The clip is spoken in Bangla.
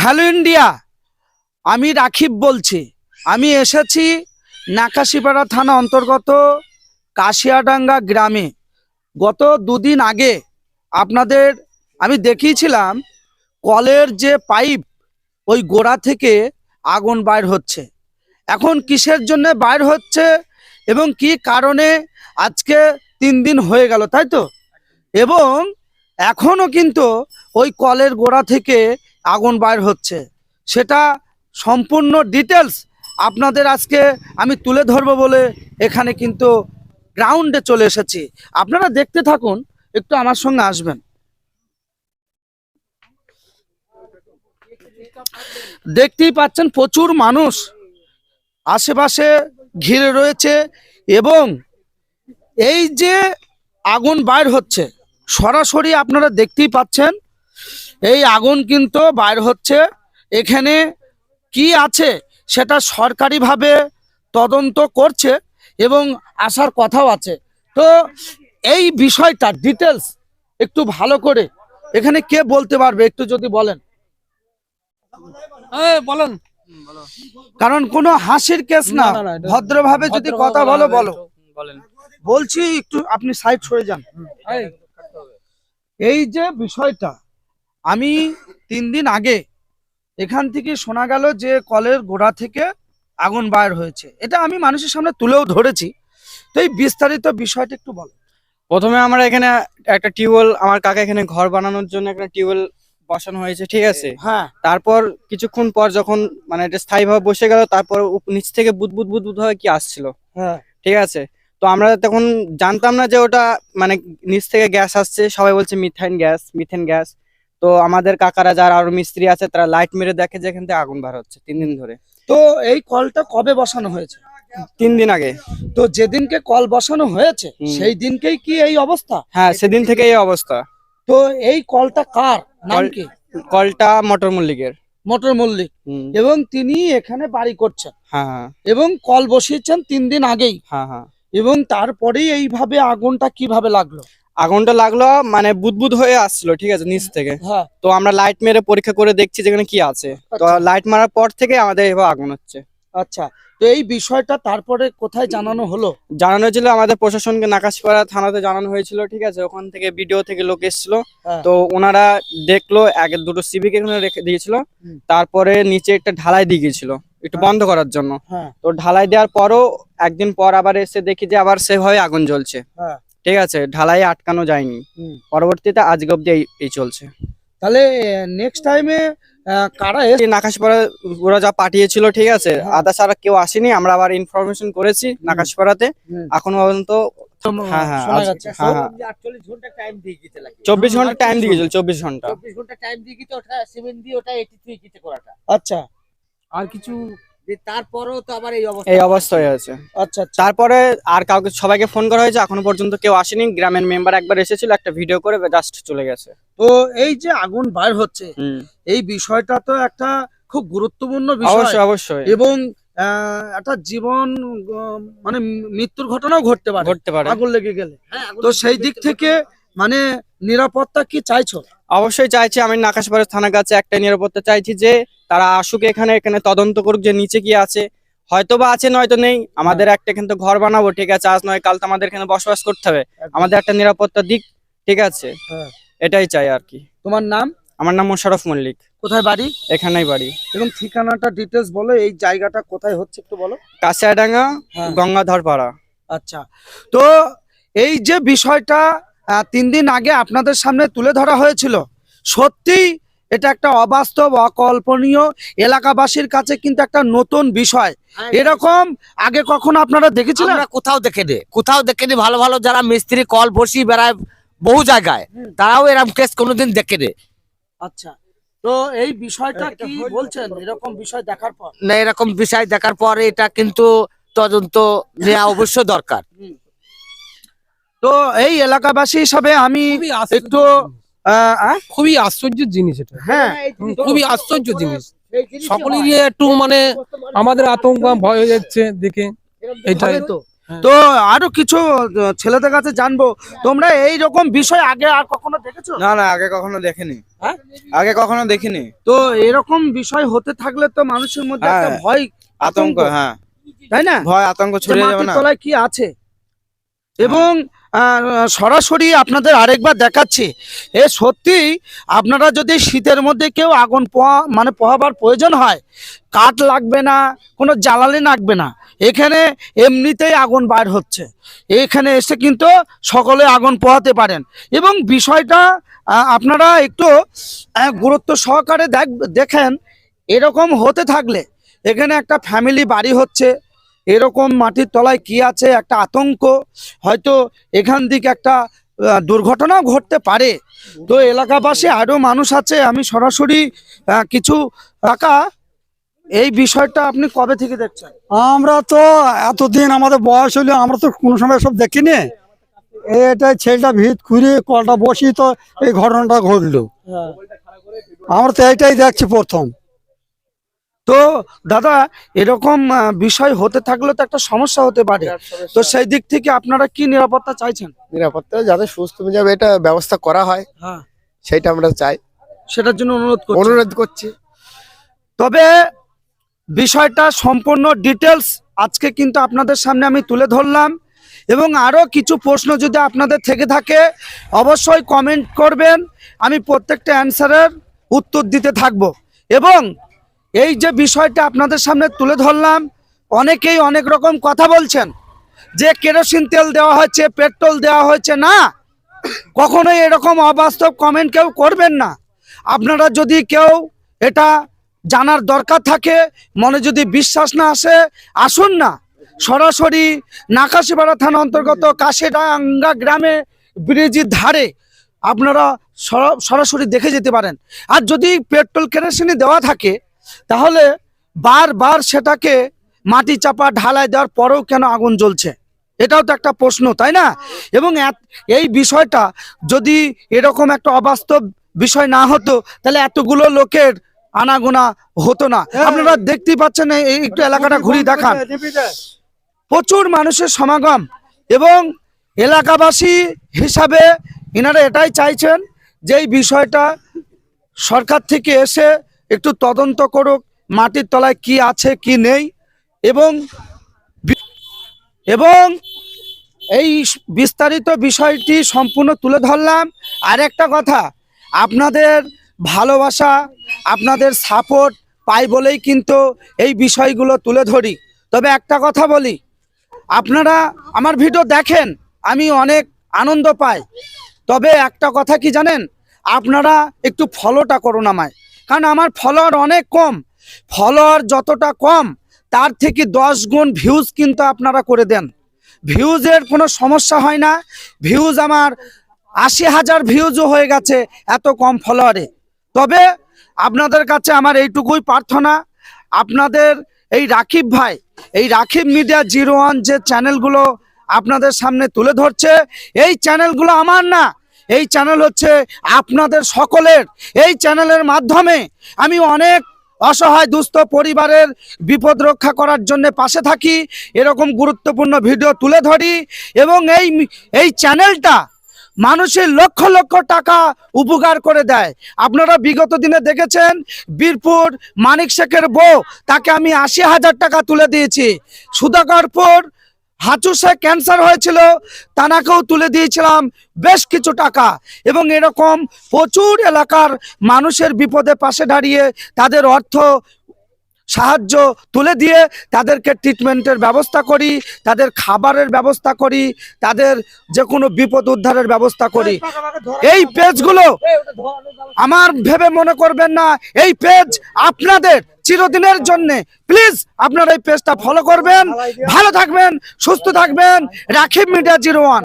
হ্যালো ইন্ডিয়া, আমি রাখিব বলছি। আমি এসেছি নাকাশিপাড়া থানা অন্তর্গত কাশিয়াডাঙ্গা গ্রামে। গত দুদিন আগে আপনাদের আমি দেখিয়েছিলাম কলের যে পাইপ, ওই গোড়া থেকে আগুন বাইর হচ্ছে। এখন কিসের জন্য বাইর হচ্ছে এবং কি কারণে আজকে তিন দিন হয়ে গেল, তাই তো? এবং এখনও কিন্তু ওই কলের গোড়া থেকে আগুন বাইর হচ্ছে। সেটা সম্পূর্ণ ডিটেলস আপনাদের আজকে আমি তুলে ধরবো বলে এখানে কিন্তু গ্রাউন্ডে চলে এসেছি। আপনারা দেখতে থাকুন, একটু আমার সঙ্গে আসবেন। দেখতেই পাচ্ছেন প্রচুর মানুষ আশেপাশে ঘিরে রয়েছে এবং এই যে আগুন বাইর হচ্ছে, সরাসরি আপনারা দেখতেই পাচ্ছেন এই আগুন কিন্তু বাইর হচ্ছে। এখানে কি আছে সেটা সরকারিভাবে তদন্ত করছে এবং আসার কথাও আছে। তো এই বিষয়টা ডিটেলস একটু ভালো করে এখানে কে বলতে পারবে একটু যদি বলেন? বলেন। কারণ কোনো হাসির কেস না। ভদ্রভাবে যদি কথা বলো বলো। বলেন। বলছি একটু আপনি সাইড সরে যান। এই যে বিষয়টা আমি তিন দিন আগে এখান থেকে শোনা গেল যে কলের গোড়া থেকে আগুন বাইর হয়েছে। এটা আমি মানুষের সামনে তুলেও ধরেছি। তো এই বিস্তারিত বিষয়টা একটু বলো। প্রথমে আমরা এখানে একটা টিউবওয়েল আমার কাকা এখানে ঘর বানানোর জন্য একটা টিউবওয়েল বসানো হয়েছে ঠিক আছে? হ্যাঁ। তারপর কিছুক্ষণ পর যখন মানে এটা স্থায়ীভাবে বসে গেল তারপর নিচ থেকে বুদবুদ বুদবুদ হয়ে কি আসছিল? হ্যাঁ। ঠিক আছে? তো আমরা তখন জানতাম না যে ওটা মানে নিচ থেকে গ্যাস আসছে সবাই বলছে মিথাইন গ্যাস মিথেন গ্যাস। তো আমাদের কাকারা যারা আরও মিস্ত্রি আছে তারা লাইট মেরে দেখে যে এখান থেকে আগুন বার হচ্ছে তিন দিন ধরে। তো এই কলটা কবে বসানো হয়েছে? তিন দিন আগে। তো যেদিনকে কল বসানো হয়েছে সেই দিনকেই কি এই অবস্থা? হ্যাঁ সেদিন থেকে এই অবস্থা। তো এই কলটা কার? নাম কি? কলটা মোটর মল্লিকের। মোটর মল্লিক। এবং তিনি এখানে বাড়ি করছেন। হ্যাঁ হ্যাঁ। এবং কল বসিয়েছেন তিন দিন আগেই। হ্যাঁ হ্যাঁ। এবং তারপরেই এইভাবে আগুনটা কীভাবে লাগল? আগুনটা লাগল মানে বুদবুদ হয়ে আসছিল ঠিক আছে নিচ থেকে। হ্যাঁ। তো আমরা লাইট মেরে পরীক্ষা করে দেখছি যেখানে কি আছে। তো আচ্ছা। লাইট মারার পর থেকে আমাদের এবার আগুন হচ্ছে। আচ্ছা তো এই বিষয়টা তারপরে কোথায় জানানো হলো? জানানো হয়েছিল আমাদের প্রশাসনকে নাকাশপাড়া থানাতে জানানো হয়েছিল ঠিক আছে ওখান থেকে ভিডিও থেকে লোক এসেছিল। হ্যাঁ। তো ওনারা দেখল এক দুটো সিভিক এখানে রেখে দিয়েছিল। তারপরে নিচে একটা ঢালাই দিয়ে গেছিল একটু হ্যাঁ। বন্ধ করার জন্য। তো ঢালাই দেওয়ার পরও একদিন পর আবার এসে দেখি যে আবার সেভাবে আগুন জ্বলছে। হ্যাঁ। ঠিক আছে ঢালাই আটকানো যায়নি। পরবর্তীতে আজকে অব্দি এই- চলছে। তাহলে নেক্সট টাইমে কারা এস নাকাশপাড়া ওরা যা পাঠিয়েছিল ঠিক আছে হ্যাঁ। আদার্স আর কেউ আসেনি আমরা আবার ইনফরমেশন করেছি নাকাশপাড়াতে। এখনও পর্যন্ত হ্যাঁ হ্যাঁ চব্বিশ ঘণ্টা টাইম দিয়ে গেছিল চব্বিশ ঘণ্টা চব্বিশ ঘণ্টা। টাইম দিয়ে গেছে ওটা সিমেন্ট দিয়ে ওটা এইটি থ্রি করাটা। আচ্ছা। আর কিছু তারপরেও তো আবার এই অবস্থা এই অবস্থা হয়ে আছে। আচ্ছা আচ্ছা। তারপরে আর কাউকে সবাইকে ফোন করা হয়েছে এখনও পর্যন্ত কেউ আসেনি। গ্রামের মেম্বার একবার এসেছিল একটা ভিডিও করে জাস্ট চলে গেছে। তো এই যে আগুন বাইর হচ্ছে এই বিষয়টা তো একটা খুব গুরুত্বপূর্ণ বিষয়। অবশ্যই অবশ্যই। এবং আহ, একটা জীবন মানে মৃত্যুর ঘটনাও ঘটতে পারে। ঘটতে পারে। আগুন লেগে গেলে। হ্যাঁ, তো সেই দিক থেকে মানে নিরাপত্তা কি চাইছো? অবশ্যই চাইছি আমি নাকাশপাড়া থানার কাছে একটাই নিরাপত্তা চাইছি যে তারা আসুক এখানে এখানে তদন্ত করুক যে নিচে কি আছে। হয়তো বা আছে নয়তো নেই। আমাদের একটা কিন্তু ঘর বানাবো ঠিক আছে? আজ নয় কাল তো আমাদের এখানে বসবাস করতে হবে। আমাদের একটা নিরাপত্তা দিক ঠিক আছে? হ্যাঁ। এটাই চাই আর কি। তোমার নাম? আমার নাম মোশারফ মল্লিক। কোথায় বাড়ি? এখানেই বাড়ি। এবং ঠিকানাটা ডিটেলস বলো এই জায়গাটা কোথায় হচ্ছে একটু বলো। কাশিয়াডাঙ্গা হ্যাঁ। গঙ্গাধর পাড়া আচ্ছা। তো এই যে বিষয়টা তিন দিন আগে আপনাদের সামনে তুলে ধরা হয়েছিল সত্যি এটা একটা অবাস্তব অকল্পনীয় এলাকাবাসীর কাছে কিন্তু একটা নতুন বিষয়। এরকম আগে কখনো আপনারা দেখেছিলেন? আমরা কোথাও দেখেনি। কোথাও দেখেনি ভালো ভালো যারা মিস্ত্রি কল বসি বেড়ায় বহু জায়গায় তারাও এরকম কেস কোনোদিন দেখেনি। আচ্ছা তো এই বিষয়টা কি বলছেন? এরকম বিষয় দেখার পর? না এরকম বিষয় দেখার পরে এটা কিন্তু তদন্ত নেওয়া অবশ্য দরকার। তো এই এলাকাবাসী হিসাবে আমি একটু খুবই আশ্চর্যের জিনিস এটা। হ্যাঁ। খুবই আশ্চর্য জিনিস। সকলেরই একটু মানে আমাদের আতঙ্ক ভয় হয়ে যাচ্ছে দেখে। এটাই তো। হ্যাঁ। তো আরও কিছু ছেলেদের কাছে জানব। তোমরা এই রকম বিষয় আগে আর কখনো দেখেছ? না না আগে কখনো দেখিনি। হ্যাঁ? আগে কখনো দেখিনি। তো এরকম বিষয় হতে থাকলে তো মানুষের মধ্যে একটা হ্যাঁ। ভয় আতঙ্ক হ্যাঁ। তাই না? ভয় আতঙ্ক ছড়িয়ে যাবে না। তলায় কি আছে? এবং সরাসরি আপনাদের আরেকবার দেখাচ্ছি। এ সত্যি, আপনারা যদি শীতের মধ্যে কেউ আগুন পোহা মানে পোহাবার প্রয়োজন হয়, কাঠ লাগবে না, কোনো জ্বালানি লাগবে না, এখানে এমনিতেই আগুন বার হচ্ছে। এখানে এসে কিন্তু সকলে আগুন পোহাতে পারেন। এবং বিষয়টা আপনারা একটু গুরুত্ব সহকারে দেখ, দেখেন, এরকম হতে থাকলে, এখানে একটা ফ্যামিলি বাড়ি হচ্ছে এরকম মাটির তলায় কি আছে? একটা আতঙ্ক। হয়তো এখান থেকে একটা দুর্ঘটনাও ঘটতে পারে। তো এলাকাবাসী আরও মানুষ আছে আমি সরাসরি কিছু টাকা এই বিষয়টা আপনি কবে থেকে দেখছেন? আমরা তো এতদিন আমাদের বয়স হলে আমরা তো কোনো সময় সব দেখিনি। এটা ছেলেটা ভিত খুঁড়ে কলটা বসি তো এই ঘটনাটা ঘটলো। আমরা তো এইটাই দেখছি প্রথম। তো দাদা এরকম বিষয় হতে থাকলে তো একটা সমস্যা হতে পারে। তো সেই দিক থেকে আপনারা কি নিরাপত্তা চাইছেন? নিরাপত্তা যাতে সুস্থ যাবে এটা ব্যবস্থা করা হয়। হ্যাঁ। সেটা আমরা চাই। সেটার জন্য অনুরোধ করছি। অনুরোধ করছি। তবে বিষয়টা সম্পূর্ণ ডিটেলস আজকে কিন্তু আপনাদের সামনে আমি তুলে ধরলাম। এবং আরও কিছু প্রশ্ন যদি আপনাদের থেকে থাকে অবশ্যই কমেন্ট করবেন। আমি প্রত্যেকটা অ্যান্সারের উত্তর দিতে থাকব। এবং এই যে বিষয়টা আপনাদের সামনে তুলে ধরলাম, অনেকেই অনেক রকম কথা বলছেন যে কেরোসিন তেল দেওয়া হচ্ছে, পেট্রোল দেওয়া হয়েছে না। কখনোই এরকম অবাস্তব কমেন্ট কেউ করবেন না। আপনারা যদি কেউ এটা জানার দরকার থাকে, মনে যদি বিশ্বাস না আসে, আসুন না। সরাসরি নাকাশিপাড়া থানা অন্তর্গত কাশেডাঙ্গা গ্রামে ব্রিজের ধারে আপনারা সরা- সরাসরি দেখে যেতে পারেন। আর যদি পেট্রোল কেরোসিনে দেওয়া থাকে তাহলে বারবার সেটাকে মাটি চাপা ঢালাই দেওয়ার পরেও কেন আগুন জ্বলছে? এটাও তো একটা প্রশ্ন তাই না? এবং এই বিষয়টা যদি এরকম একটা অবাস্তব বিষয় না হতো তাহলে এতগুলো লোকের আনাগোনা হতো না। আপনারা দেখতেই পাচ্ছেন একটু এলাকাটা ঘুরিয়ে দেখান। প্রচুর মানুষের সমাগম এবং এলাকাবাসী হিসাবে এনারা এটাই চাইছেন যে এই বিষয়টা সরকার থেকে এসে একটু তদন্ত করুক, মাটির তলায় কি আছে, কি নেই, এবং এবং এই বিস্তারিত বিষয়টি সম্পূর্ণ তুলে ধরলাম। আর একটা কথা, আপনাদের ভালোবাসা, আপনাদের সাপোর্ট পাই বলেই কিন্তু এই বিষয়গুলো তুলে ধরি। তবে একটা কথা বলি, আপনারা আমার ভিডিও দেখেন, আমি অনেক আনন্দ পাই। তবে একটা কথা কি জানেন, আপনারা একটু ফলোটা করুন আমায়। কারণ আমার ফলোয়ার অনেক কম। ফলোয়ার যতটা কম, তার থেকে দশ গুণ ভিউজ কিন্তু আপনারা করে দেন। ভিউজের কোনো সমস্যা হয় না। ভিউজ আমার আশি হাজার ভিউজও হয়ে গেছে এত কম ফলোয়ারে। তবে আপনাদের কাছে আমার এইটুকুই প্রার্থনা। আপনাদের এই রাকিব ভাই, এই রাকিব মিডিয়া জিরো ওয়ান যে চ্যানেলগুলো আপনাদের সামনে তুলে ধরছে, এই চ্যানেলগুলো আমার না এই চ্যানেল হচ্ছে আপনাদের সকলের। এই চ্যানেলের মাধ্যমে আমি অনেক অসহায়, দুস্থ পরিবারের বিপদ রক্ষা করার জন্য পাশে থাকি, এরকম গুরুত্বপূর্ণ ভিডিও তুলে ধরি এবং এই এই চ্যানেলটা মানুষের লক্ষ লক্ষ টাকা উপকার করে দেয়। আপনারা বিগত দিনে দেখেছেন, বীরপুর মানিক শেখের বউ, তাকে আমি আশি হাজার টাকা তুলে দিয়েছি। সুধাকরপুর হাঁচুসে ক্যান্সার হয়েছিল, তানাকেও তুলে দিয়েছিলাম বেশ কিছু টাকা। এবং এরকম প্রচুর এলাকার মানুষের বিপদে পাশে দাঁড়িয়ে তাদের অর্থ সাহায্য তুলে দিয়ে তাদেরকে ট্রিটমেন্টের ব্যবস্থা করি, তাদের খাবারের ব্যবস্থা করি, তাদের যে কোনো বিপদ উদ্ধারের ব্যবস্থা করি। এই পেজগুলো আমার ভেবে মনে করবেন না, এই পেজ আপনাদের চিরদিনের জন্যে। প্লিজ আপনারা এই পেজটা ফলো করবেন। ভালো থাকবেন, সুস্থ থাকবেন। রাখিব মিডিয়া জিরো ওয়ান